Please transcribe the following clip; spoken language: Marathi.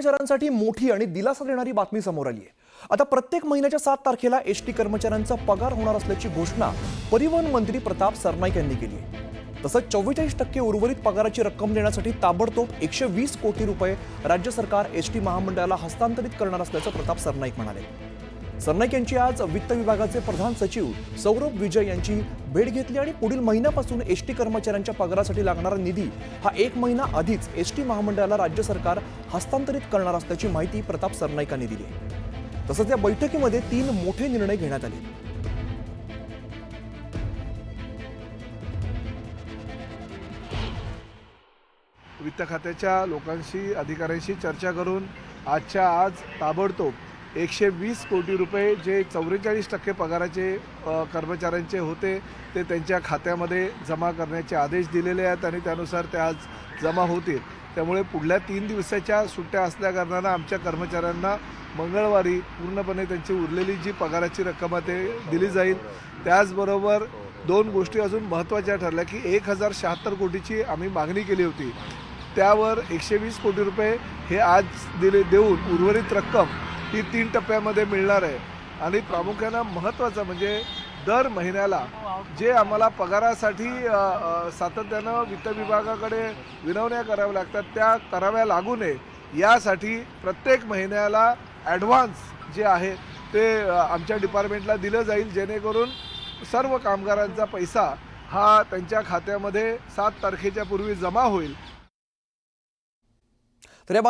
कर्मचाऱ्यांसाठी मोठी आणि दिलासा देणारी बातमी समोर आली आहे. आता प्रत्येक महिन्याच्या सात तारखेला एस टी कर्मचाऱ्यांचा पगार होणार असल्याची घोषणा परिवहन मंत्री प्रताप सरनाईक यांनी केली आहे. तसंच चव्वेचाळीस टक्के उर्वरित पगाराची रक्कम देण्यासाठी ताबडतोब एकशे वीस कोटी रुपये राज्य सरकार एस टी महामंडळाला हस्तांतरित करणार असल्याचं प्रताप सरनाईक म्हणाले. सरनाईक यांची आज वित्त विभागाचे प्रधान सचिव सौरभ विजय यांची भेट घेतली आणि पुढील महिन्यापासून एस टी कर्मचाऱ्यांच्या पगारासाठी लागणारा निधी हा एक महिना आधीच एस टी महामंडळाला राज्य सरकार हस्तांतरित करणार असल्याची माहिती प्रताप सरनाईकांनी दिली. तसंच या बैठकीमध्ये तीन मोठे निर्णय घेण्यात आले. वित्त खात्याच्या लोकांशी अधिकाऱ्यांशी चर्चा करून आजच्या आज ताबडतोब एकशे वीस कोटी रुपये जे चौवेचाळीस टक्के पगाराचे कर्मचाऱ्यांचे होते ते त्यांच्या खात्यामध्ये जमा करण्याचे आदेश दिलेले आहेत आणि त्यानुसार ते आज जमा होतील. त्यामुळे पुढल्या तीन दिवसाच्या सुट्ट्या असल्याकारणानं आमच्या कर्मचाऱ्यांना मंगळवारी पूर्णपणे त्यांची उरलेली जी पगाराची रक्कम आहे ते दिली जाईल. त्याचबरोबर दोन गोष्टी अजून महत्त्वाच्या ठरल्या की एक हजार शहात्तर कोटीची आम्ही मागणी केली होती. त्यावर एकशे वीस कोटी रुपये हे आज दिले देऊन उर्वरित रक्कम ही तीन टप्प्यामध्ये मिळणार आहे. आणि प्रामुख्यानं महत्त्वाचं म्हणजे दर महिन्याला जे आम्हाला पगारासाठी सातत्यानं वित्त विभागाकडे विनवण्या कराव्या लागतात त्या कराव्या लागू नये. यासाठी प्रत्येक महिन्याला ॲडव्हान्स जे आहे ते आमच्या डिपार्टमेंटला दिलं जाईल जेणेकरून सर्व कामगारांचा पैसा हा त्यांच्या खात्यामध्ये सात तारखेच्या पूर्वी जमा होईल. तर या